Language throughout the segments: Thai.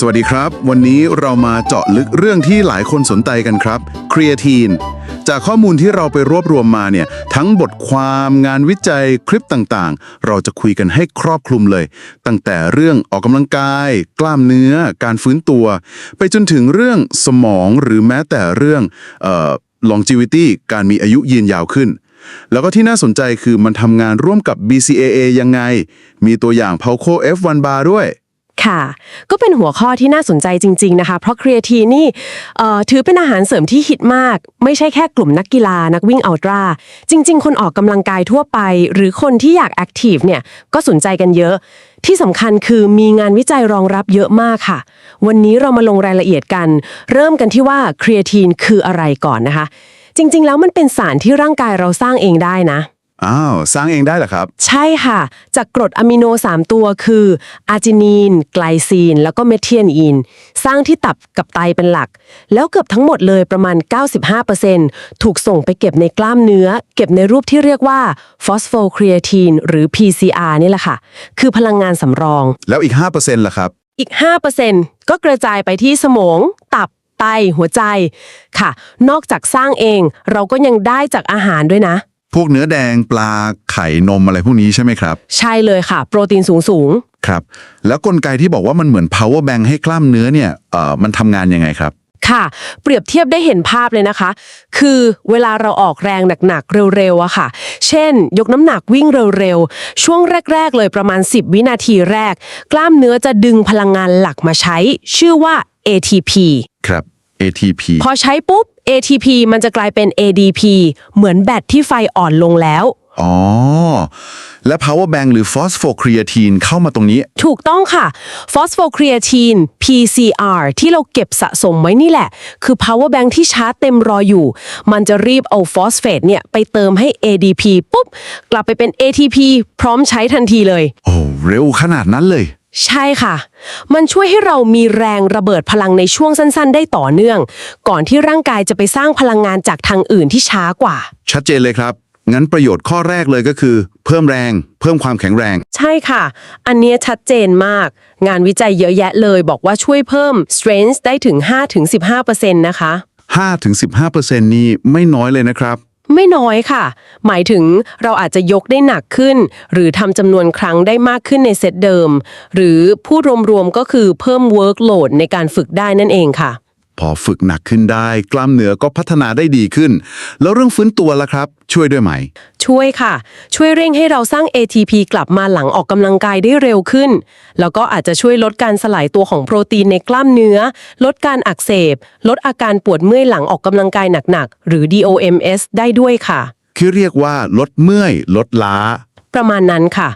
สวัสดีครับ วันนี้เรามาเจาะลึกเรื่องที่หลายคนสนใจกันครับครี a ทีนจากข้อมูลที่เราไปรวบรวมมาเนี่ยทั้งบทความงานวิจัยคลิปต่างๆ เราจะคุยกันให้ครอบคลุมเลย ตั้งแต่เรื่องออกกำลังกาย กล้ามเนื้อ การฟื้นตัว ไปจนถึงเรื่องสมองหรือแม้แต่เรื่องเอ่อ longevity การมีอายุยืนยาวขึ้นแล้วก็ที่น่าสนใจคือมันทำงานร่วมกับ BCAA ยังไง มีตัวอย่าง Palco F1 bar ด้วย ค่ะ ก็เป็นหัวข้อที่น่าสนใจจริง ๆนะคะ เพราะครี a ทีนี่เอ่อถือเป็นอาหารเสริมที่ฮิตมาก ไม่ใช่แค่กลุ่มนักกีฬานักวิ่งอัลตร้าจริง ๆ คนออกกำลังกายทั่วไป หรือคนที่อยากแอคทีฟเนี่ยก็สนใจกันเยอะ ที่สำคัญคือมีงานวิจัยรองรับเยอะมากค่ะ วันนี้เรามาลงรายละเอียดกัน เริ่มกันที่ว่าครี a ทีนคืออะไรก่อนนะคะ จริง ๆ แล้วมันเป็นสารที่ร่างกายเราสร้างเองได้นะ อ้าว สร้างเองได้เหรอครับ ใช่ค่ะ จากกรดอะมิโน 3 ตัวคืออาร์จินีน ไกลซีน แล้วก็เมทเทียนีน สร้างที่ตับกับไตเป็นหลัก แล้วเกือบทั้งหมดเลยประมาณ 95%ถูกส่งไปเก็บในกล้ามเนื้อ เก็บในรูปที่เรียกว่าฟอสโฟครี a ทีนหรือ PCR นี่แหละค่ะ คือพลังงานสำรอง แล้วอีก 5%ล่ะครับ อีก 5%ก็กระจายไปที่สมอง ตับ ไต หัวใจ ค่ะ นอกจากสร้างเอง เราก็ยังได้จากอาหารด้วยนะ พวกเนื้อแดงปลาไข่นมอะไรพวกนี้ใช่ไหมครับ ใช่เลยค่ะ โปรตีนสูงสูงๆครับ แล้วกลไกที่บอกว่ามันเหมือน power bank ให้กล้ามเนื้อเนี่ยเอ่อมันทำงานยังไงครับ ค่ะ เปรียบเทียบได้เห็นภาพเลยนะคะ คือเวลาเราออกแรงหนักๆเร็วๆอะค่ะ เช่น ยกน้ำหนักวิ่งเร็วๆ ช่วงแรก ๆ เลยประมาณ 10 วินาทีแรก กล้ามเนื้อจะดึงพลังงานหลักมาใช้ ชื่อว่า ATP ครับ ATP พอใช้ปุ๊บ ATP มันจะกลายเป็น ADP เหมือนแบตที่ไฟอ่อนลงแล้ว อ๋อ และ power bank หรือ phosphocreatine เข้ามาตรงนี้ ถูกต้องค่ะ phosphocreatine PCR ที่เราเก็บสะสมไว้นี่แหละ คือ power bank ที่ชาร์จเต็มรออยู่ มันจะรีบเอาฟอสเฟตเนี่ยไปเติมให้ ADP ปุ๊บ กลับไปเป็น ATP พร้อมใช้ทันทีเลย โอ้ เร็วขนาดนั้นเลย ใช่ค่ะ มันช่วยให้เรามีแรงระเบิดพลังในช่วงสั้นๆ ได้ต่อเนื่อง ก่อนที่ร่างกายจะไปสร้างพลังงานจากทางอื่นที่ช้ากว่า ชัดเจนเลยครับ งั้นประโยชน์ข้อแรกเลยก็คือ เพิ่มแรง เพิ่มความแข็งแรง ใช่ค่ะ อันเนี้ยชัดเจนมาก งานวิจัยเยอะแยะเลยบอกว่าช่วยเพิ่ม strength ได้ถึง 5-15%นะคะ 5-15%นี่ไม่น้อยเลยนะครับ ไม่น้อยค่ะ หมายถึงเราอาจจะยกได้หนักขึ้น หรือทำจำนวนครั้งได้มากขึ้นในเซตเดิม หรือพูดรวมๆก็คือเพิ่ม workload ในการฝึกได้นั่นเองค่ะ พอฝึกหนักขึ้นได้ กล้ามเนื้อก็พัฒนาได้ดีขึ้น แล้วเรื่องฟื้นตัวล่ะครับ ช่วยด้วยไหม ช่วยค่ะ ช่วยเร่งให้เราสร้าง ATP กลับมาหลังออกกำลังกายได้เร็วขึ้น แล้วก็อาจจะช่วยลดการสลายตัวของโปรตีนในกล้ามเนื้อ ลดการอักเสบ ลดอาการปวดเมื่อยหลังออกกำลังกายหนักๆ หรือ DOMS ได้ด้วยค่ะ คือเรียกว่าลดเมื่อย ลดล้า ประมาณนั้นค่ะ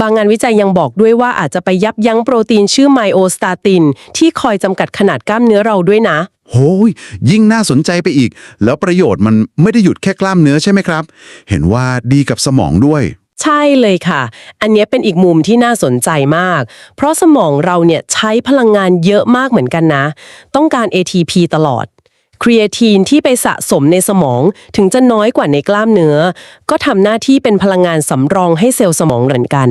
บางงานวิจัยยังบอกด้วยว่าอาจจะไปยับยั้งโปรตีนชื่อไมโอสตาติน ที่คอยจำกัดขนาดกล้ามเนื้อเราด้วยนะ โหยยิ่งน่าสนใจไปอีก แล้วประโยชน์มันไม่ได้หยุดแค่กล้ามเนื้อใช่ไหมครับ เห็นว่าดีกับสมองด้วย ใช่เลยค่ะ อันเนี้ยเป็นอีกมุมที่น่าสนใจมาก เพราะสมองเราเนี่ยใช้พลังงานเยอะมากเหมือนกันนะ ต้องการ ATP ตลอด ครีเอทีนที่ไปสะสมในสมองถึงจะน้อยกว่าในกล้ามเนื้อ ก็ทำหน้าที่เป็นพลังงานสำรองให้เซลล์สมองเหมือนกัน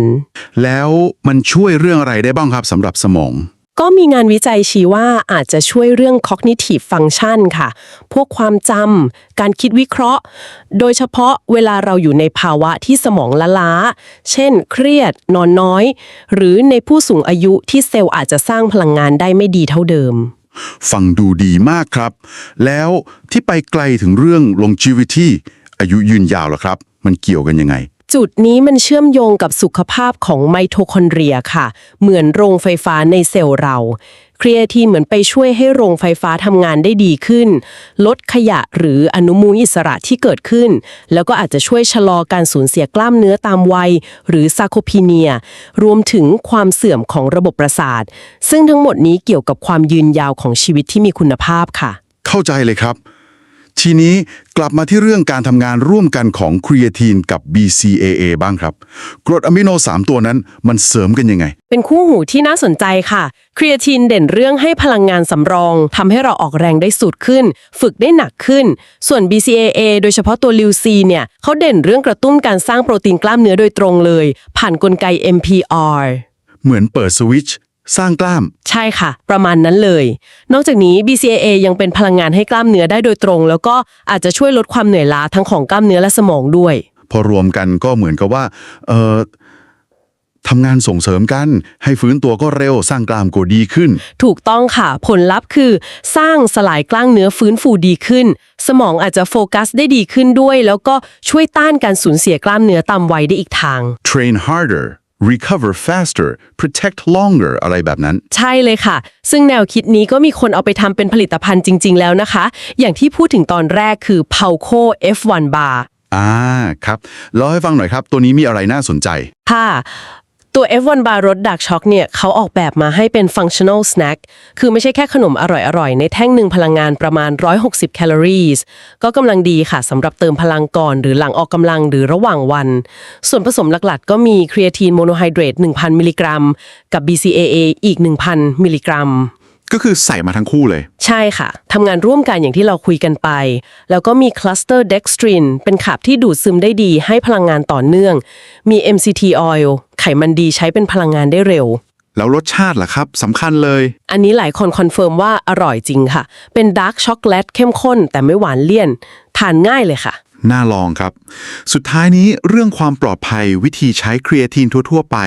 แล้วมันช่วยเรื่องอะไรได้บ้างครับสำหรับสมอง ก็มีงานวิจัยชี้ว่าอาจจะช่วยเรื่อง cognitive function ค่ะ พวกความจำการคิดวิเคราะห์ โดยเฉพาะเวลาเราอยู่ในภาวะที่สมองละล้า เช่น เครียด นอนน้อย หรือในผู้สูงอายุที่เซลล์อาจจะสร้างพลังงานได้ไม่ดีเท่าเดิม ฟังดูดีมากครับ แล้วที่ไปไกลถึงเรื่อง longevity อายุยืนยาวหรอครับ มันเกี่ยวกันยังไง จุดนี้มันเชื่อมโยงกับสุขภาพของไมโทคอนเดรียค่ะ เหมือนโรงไฟฟ้าในเซลล์เรา ครีเอทีนเหมือนไปช่วยให้โรงไฟฟ้าทำงานได้ดีขึ้น ลดขยะหรืออนุมูลอิสระที่เกิดขึ้น แล้วก็อาจจะช่วยชะลอการสูญเสียกล้ามเนื้อตามวัย หรือซาโคพีเนีย รวมถึงความเสื่อมของระบบประสาท ซึ่งทั้งหมดนี้เกี่ยวกับความยืนยาวของชีวิตที่มีคุณภาพค่ะ เข้าใจเลยครับ ทีนี้กลับมาที่เรื่องการทำงานร่วมกันของครีเอทีนกับ BCAA บ้างครับ กรดอะมิโน 3 ตัวนั้นมันเสริมกันยังไง เป็นคู่หูที่น่าสนใจค่ะ ครีเอทีนเด่นเรื่องให้พลังงานสำรองทำให้เราออกแรงได้สุดขึ้น ฝึกได้หนักขึ้น ส่วน BCAA โดยเฉพาะตัวลิวซีเนี่ยเขาเด่นเรื่องกระตุ้นการสร้างโปรตีนกล้ามเนื้อโดยตรงเลย ผ่านนกลไก MPR เหมือนเปิดสวิตช์ สร้างกล้าม ใช่ค่ะ ประมาณนั้นเลย นอกจากนี้ BCAA ยังเป็นพลังงานให้กล้ามเนื้อได้โดยตรง แล้วก็อาจจะช่วยลดความเหนื่อยล้าทั้งของกล้ามเนื้อและสมองด้วย พอรวมกันก็เหมือนกับว่าเอ่อทำงานส่งเสริมกัน ให้ฟื้นตัวก็เร็วสร้างกล้ามก็ดีขึ้น ถูกต้องค่ะ ผลลัพธ์คือ สร้างสลายกล้ามเนื้อฟื้นฟูดีขึ้น สมองอาจจะโฟกัสได้ดีขึ้นด้วย แล้วก็ช่วยต้านการสูญเสียกล้ามเนื้อตามวัยได้อีกทาง train harder recover faster protect longer อะไรแบบนั้น ใช่เลยค่ะ ซึ่งแนวคิดนี้ก็มีคนเอาไปทำเป็นผลิตภัณฑ์จริง ๆ แล้วนะคะ อย่างที่พูดถึงตอนแรกคือ Palco F1 Bar อ่า ครับเล่าให้ฟังหน่อยครับ ตัวนี้มีอะไรน่าสนใจ ค่ะ ตัว F1 Bar รสดักช็อกเนี่ยเขาออกแบบมาให้เป็น functional snack คือไม่ใช่แค่ขนมอร่อยๆ ในแท่งหนึ่งพลังงานประมาณ 160 แคลอรี่ก็กำลังดีค่ะสำหรับเติมพลังก่อน หรือหลังออกกำลังหรือระหว่างวัน ส่วนผสมหลักๆ ก็มีครีเอทีนโมโนไฮเดรต 1,000 มิลลิกรัม กับ BCAA อีก 1,000 มิลลิกรัม ก็คือใส่มาทั้งคู่เลย ใช่ค่ะ ทำงานร่วมกันอย่างที่เราคุยกันไป แล้วก็มีคลัสเตอร์เด็กสตรินเป็นขับที่ดูดซึมได้ดีให้พลังงานต่อเนื่อง มี MCT oil ไขมันดีใช้เป็นพลังงานได้เร็ว แล้วรสชาติล่ะครับสำคัญเลย อันนี้หลายคนคอนเฟิร์มว่าอร่อยจริงค่ะ เป็นดาร์กช็อกโกแลตเข้มข้นแต่ไม่หวานเลี่ยน ทานง่ายเลยค่ะ น่าลองครับ สุดท้ายนี้เรื่องความปลอดภัยวิธีใช้ครีเอทีนทั่ว ๆ ไป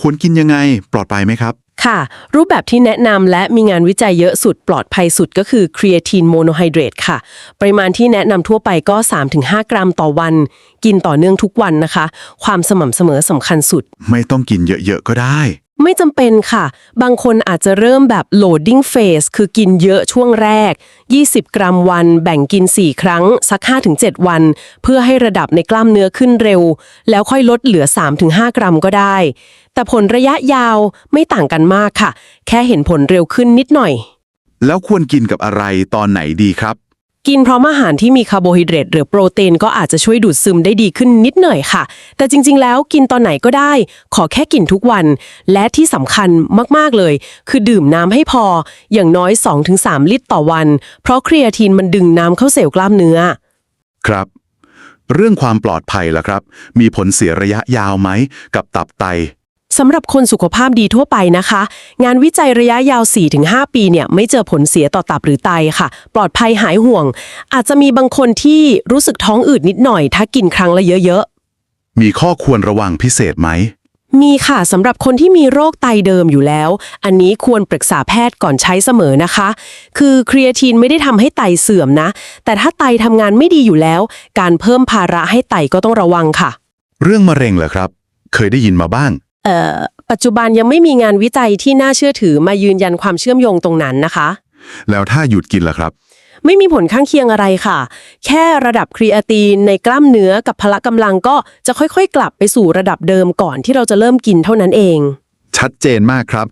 ควรกินยังไงปลอดภัยไหมครับ ค่ะ รูปแบบที่แนะนำและมีงานวิจัยเยอะสุดปลอดภัยสุดก็คือครี a าทีนโมโนไฮเดรตค่ะ ปริมาณที่แนะนำทั่วไปก็ 3-5 กรัมต่อวัน กินต่อเนื่องทุกวันนะคะ ความสม่ำเสมอสำคัญสุด ไม่ต้องกินเยอะๆก็ได้ ไม่จำเป็นค่ะ บางคนอาจจะเริ่มแบบ loading phase คือกินเยอะช่วงแรก 20 กรัมวัน แบ่งกิน 4 ครั้ง สัก 5-7 วัน เพื่อให้ระดับในกล้ามเนื้อขึ้นเร็ว แล้วค่อยลดเหลือ 3-5 กรัมก็ได้ แต่ผลระยะยาวไม่ต่างกันมากค่ะ แค่เห็นผลเร็วขึ้นนิดหน่อย แล้วควรกินกับอะไรตอนไหนดีครับ กินพร้อมอาหารที่มีคาร์โบไฮเดรตหรือโปรตีนก็อาจจะช่วยดูดซึมได้ดีขึ้นนิดหน่อยค่ะ แต่จริงๆ แล้วกินตอนไหนก็ได้ ขอแค่กินทุกวัน และที่สำคัญมากๆเลย คือดื่มน้ำให้พอ อย่างน้อย 2-3 ลิตรต่อวัน เพราะครี a าทีนมันดึงน้ำเข้าเซลล์กล้ามเนื้อ ครับ เรื่องความปลอดภัยล่ะครับ มีผลเสียระยะยาวไหมกับตับไต สำหรับคนสุขภาพดีทั่วไปนะคะ งานวิจัยระยะยาว 4-5 ปีเนี่ยไม่เจอผลเสียต่อตับหรือไตค่ะ ปลอดภัยหายห่วง อาจจะมีบางคนที่รู้สึกท้องอืดนิดหน่อย ถ้ากินครั้งละเยอะๆมีข้อควรระวังพิเศษไหมมีค่ะสำหรับคนที่มีโรคไตเดิมอยู่แล้ว อันนี้ควรปรึกษาแพทย์ก่อนใช้เสมอนะคะ คือครี a าทีนไม่ได้ทำให้ไตเสื่อมนะ แต่ถ้าไตทำงานไม่ดีอยู่แล้ว การเพิ่มภาระให้ไตก็ต้องระวังค่ะ เรื่องมะเร็งเหรอครับ เคยได้ยินมาบ้างเอ่อ ปัจจุบันยังไม่มีงานวิจัยที่น่าเชื่อถือมายืนยันความเชื่อมโยงตรงนั้นนะคะ แล้วถ้าหยุดกินล่ะครับ ไม่มีผลข้างเคียงอะไรค่ะ แค่ระดับครี a าทีนในกล้ามเนื้อกับพละกำลังก็จะค่อยๆ กลับไปสู่ระดับเดิมก่อนที่เราจะเริ่มกินเท่านั้นเอง ชัดเจนมากครับ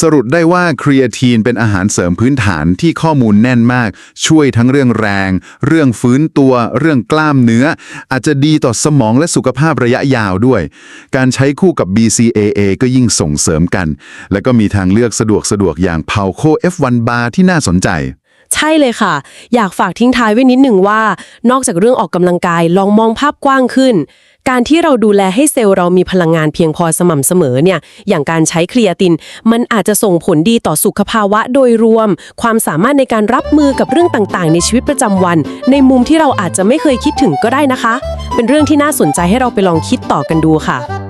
สรุปได้ว่าครีเอทีนเป็นอาหารเสริมพื้นฐานที่ข้อมูลแน่นมาก ช่วยทั้งเรื่องแรง เรื่องฟื้นตัว เรื่องกล้ามเนื้อ อาจจะดีต่อสมองและสุขภาพระยะยาวด้วย การใช้คู่กับ BCAA ก็ยิ่งส่งเสริมกัน และก็มีทางเลือกสะดวกสะดวกอย่าง p a l c o F1 Bar ที่น่าสนใจใช่เลยค่ะ อยากฝากทิ้งท้ายไว้นิดหนึ่งว่า นอกจากเรื่องออกกำลังกายลองมองภาพกว้างขึ้น การที่เราดูแลให้เซลล์เรามีพลังงานเพียงพอสม่ำเสมอเนี่ย อย่างการใช้ครียติน มันอาจจะส่งผลดีต่อสุขภาวะโดยรวม ความสามารถในการรับมือกับเรื่องต่างๆ ในชีวิตประจำวัน ในมุมที่เราอาจจะไม่เคยคิดถึงก็ได้นะคะ เป็นเรื่องที่น่าสนใจให้เราไปลองคิดต่อกันดูค่ะ